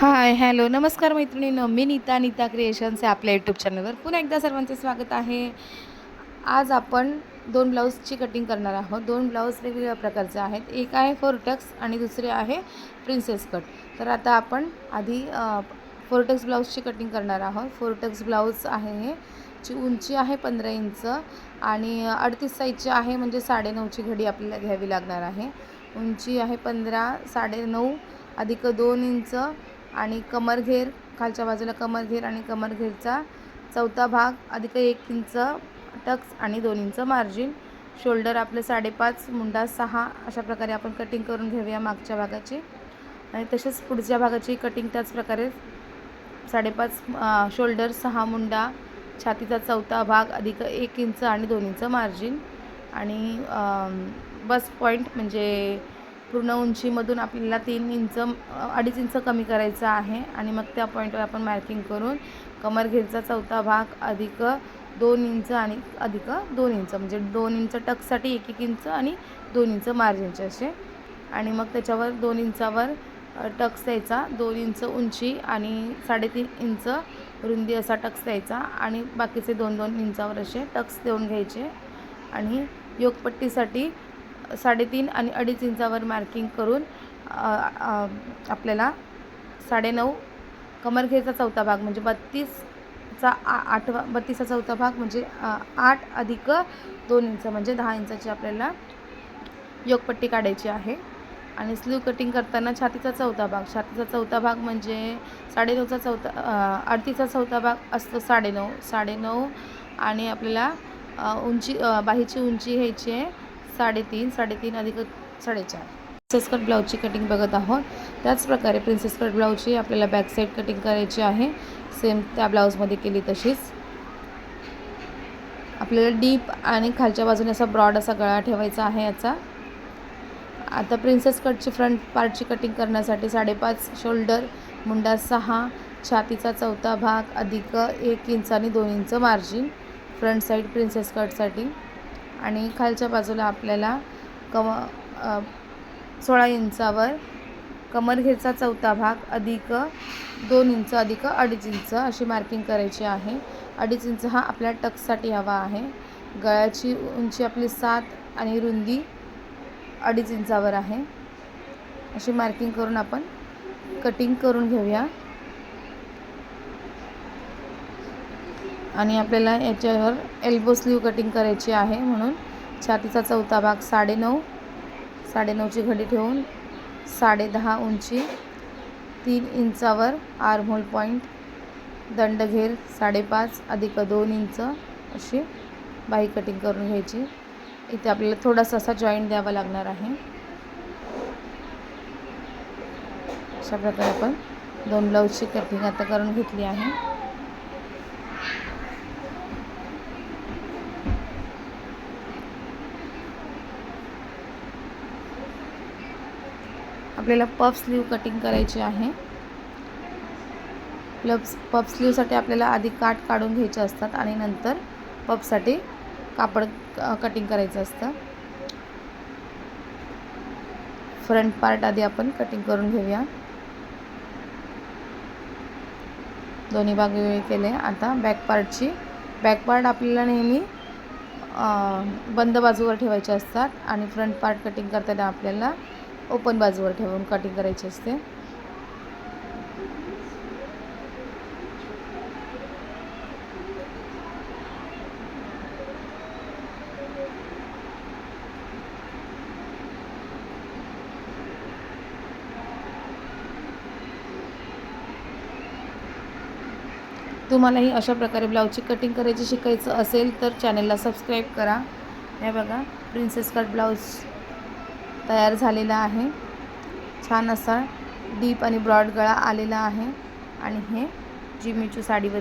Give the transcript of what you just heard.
हाय hello नमस्कार मैत्रिणीनं. मी नीता नीता क्रिएशन्स आहे आपल्या यूट्यूब चॅनलवर पुन्हा एकदा सर्वांचे स्वागत आहे. आज आपण दोन ब्लाऊजची कटिंग करणार आहोत. दोन ब्लाऊज वेगवेगळ्या प्रकारचे आहेत. एक आहे फोरटक्स आणि दुसरे आहे प्रिन्सेस कट तर आता आपण आधी फोरटक्स ब्लाऊजची कटिंग करणार आहोत. फोरटक्स ब्लाऊज आहे हे. ची उंची आहे पंधरा इंच आणि अडतीस साईजची आहे म्हणजे साडेनऊची घडी आपल्याला घ्यावी लागणार आहे. उंची आहे पंधरा साडेनऊ अधिक दोन इंच आणि कमरघेर खालच्या बाजूला कमरघेर आणि कमरघेरचा चौथा भाग अधिक एक इंच टक्स आणि दोन इंच मार्जिन. शोल्डर आपलं साडेपाच मुंडा सहा अशा प्रकारे आपण कटिंग करून घेऊया मागच्या भागाची. आणि तसेच पुढच्या भागाची कटिंग त्याच प्रकारे साडेपाच शोल्डर सहा मुंडा छातीचा चौथा भाग अधिक एक इंच आणि दोन इंच मार्जिन. आणि बस पॉईंट म्हणजे पूर्ण उंचीमधून आपल्याला तीन इंच अडीच इंच कमी करायचं आहे. आणि मग त्या पॉईंटवर आपण मार्किंग करून कमरघेरचा चौथा भाग अधिक दोन इंच आणि अधिक दोन इंच म्हणजे दोन इंच टक्ससाठी एक एक इंच आणि दोन इंच मार्जिनचे असे. आणि मग त्याच्यावर दोन इंचावर टक्स द्यायचा. दोन इंच उंची आणि साडेतीन इंच रुंदी असा टक्स द्यायचा. आणि बाकीचे दोन दोन इंचावर असे टक्स देऊन घ्यायचे. आणि योगपट्टीसाठी साडेतीन आणि अडीच इंचावर मार्किंग करून आपल्याला साडेनऊ कमरघेचा चौथा भाग म्हणजे बत्तीसचा आ आठवा बत्तीसचा चौथा भाग म्हणजे आठ अधिक दोन इंच म्हणजे दहा इंचाची आपल्याला योगपट्टी काढायची आहे. आणि स्लीव कटिंग करताना छातीचा चौथा भाग. छातीचा चौथा भाग म्हणजे साडेनऊचा चौथा अडतीसचा चौथा भाग असतो साडेनऊ. साडेनऊ आणि आपल्याला उंची बाहीची उंची घ्यायची आहे. साडेतीन साडेतीन अधिक साडेचार. प्रिन्सेस कट ब्लाऊजची कटिंग बघत आहोत. त्याचप्रकारे प्रिन्सेस कट ब्लाऊजची आपल्याला बॅक साईड कटिंग करायची आहे. सेम त्या ब्लाऊजमध्ये केली तशीच. आपल्याला डीप आणि खालच्या बाजूने असा ब्रॉड असा गळा ठेवायचा आहे याचा. आता प्रिन्सेस कटची फ्रंट पार्टची कटिंग करण्यासाठी साडेपाच शोल्डर मुंडा सहा छातीचा चौथा भाग अधिक एक इंच आणि दोन inch margin front side princess कटसाठी आणि खालच्या बाजूला आपल्याला कम सोळा इंचावर कमरघेचा चौथा भाग अधिक दोन इंच अधिक अडीच इंच अशी मार्किंग करायची आहे. अडीच इंच हा आपल्या टक्ससाठी हवा आहे. गळ्याची उंची आपली सात आणि रुंदी अडीच इंचावर आहे. अशी मार्किंग करून आपण कटिंग करून घेऊया. आणि आपल्याला याच्यावर एल्बो स्लीव कटिंग करायची आहे म्हणून. छातीचा चौथा भाग साडेनऊ साडेनऊची घडी ठेवून साडेदहा उंची तीन इंचावर आर्महोल पॉईंट दंडघेर साडेपाच अधिक दोन इंच अशी बाही कटिंग करून घ्यायची. इथे आपल्याला थोडासा असा जॉईंट द्यावा लागणार आहे. अशा प्रकारे आपण दोन ब्लाऊजची कटिंग आता करून घेतली आहे. आपल्याला पफ स्लीव कटिंग करायची आहे. प्लफ पफ स्लीवसाठी आपल्याला आधी काठ काढून घ्यायचे असतात आणि नंतर पफसाठी कापड कटिंग करायचं असतं. फ्रंट पार्ट आधी आपण कटिंग करून घेऊया. दोन्ही भाग वेगळे केले. आता बॅक पार्टची बॅक पार्ट आपल्याला नेहमी बंद बाजूवर ठेवायचे असतात आणि फ्रंट पार्ट कटिंग करताना आपल्याला ओपन बाजूवर ठेवून कटिंग करायची असते. तुम्हालाही अशा प्रकारे ब्लाऊजची कटिंग करायची शिकायचं असेल तर चॅनलला सबस्क्राईब करा. हे बघा प्रिन्सेस कट ब्लाऊज तयार झालेला आहे. छान असा डीप आणि ब्रॉड गळा आलेला आहे. आणि हे जिमीचू साडीवर